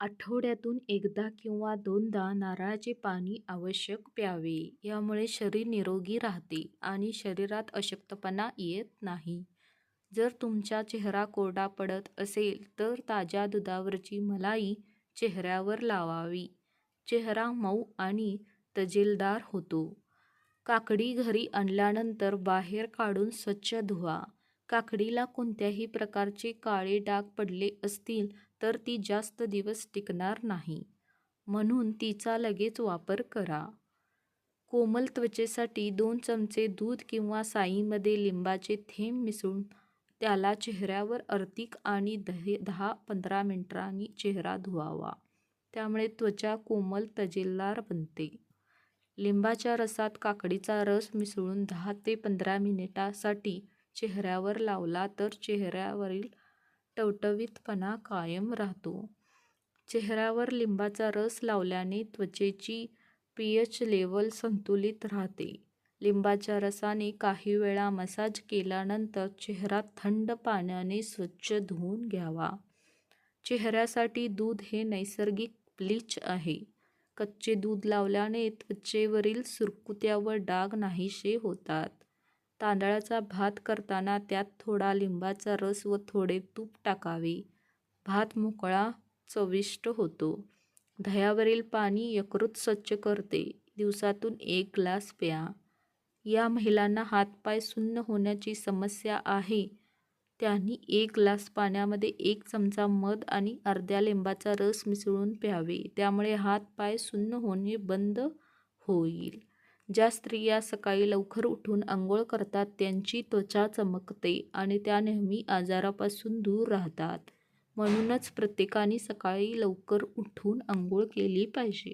आठवड्यातून एकदा किंवा दोनदा नारळाचे पाणी आवश्यक प्यावे. यामुळे शरीर निरोगी राहते आणि शरीरात अशक्तपणा येत नाही. जर तुमचा चेहरा कोरडा पडत असेल तर ताज्या दुधावरची मलाई चेहऱ्यावर लावावी. चेहरा मऊ आणि तजेलदार होतो. काकडी घरी आणल्यानंतर बाहेर काढून स्वच्छ धुवा. काकडीला कोणत्याही प्रकारचे काळे डाग पडले असतील तर ती जास्त दिवस टिकणार नाही, म्हणून तिचा लगेच वापर करा. कोमल त्वचेसाठी दोन चमचे दूध किंवा साईमध्ये लिंबाचे थेंब मिसळून त्याला चेहऱ्यावर अर्तिक आणि दहे दहा-पंधरा मिनिटांनी चेहरा धुवावा. त्यामुळे त्वचा कोमल, तजेलदार बनते. लिंबाच्या रसात काकडीचा रस मिसळून दहा ते पंधरा मिनिटासाठी चेहऱ्यावर लावला तर चेहऱ्यावरील टवटवीतपणा कायम राहतो. चेहऱ्यावर लिंबाचा रस लावल्याने त्वचेची पी एच लेवल संतुलित राहते. लिंबाच्या रसाने काही वेळा मसाज केल्यानंतर चेहरा थंड पाण्याने स्वच्छ धुवून घ्यावा. चेहऱ्यासाठी दूध हे नैसर्गिक ब्लीच आहे. कच्चे दूध लावल्याने त्वचेवरील सुरकुत्या व डाग नाहीसे होतात. तांदळाचा भात करताना त्यात थोडा लिंबाचा रस व थोडे तूप टाकावे. भात मोकळा, चविष्ट होतो. दह्यावरील पाणी यकृत स्वच्छ करते. दिवसातून एक ग्लास प्या. या महिलांना हातपाय सुन्न होण्याची समस्या आहे त्यांनी एक ग्लास पाण्यामध्ये एक चमचा मध आणि अर्ध्या लिंबाचा रस मिसळून प्यावे. त्यामुळे हातपाय सुन्न होणे बंद होईल. ज्या स्त्रिया सकाळी लवकर उठून आंघोळ करतात त्यांची त्वचा चमकते आणि त्या नेहमी आजारापासून दूर राहतात. म्हणूनच प्रत्येकाने सकाळी लवकर उठून आंघोळ केली पाहिजे.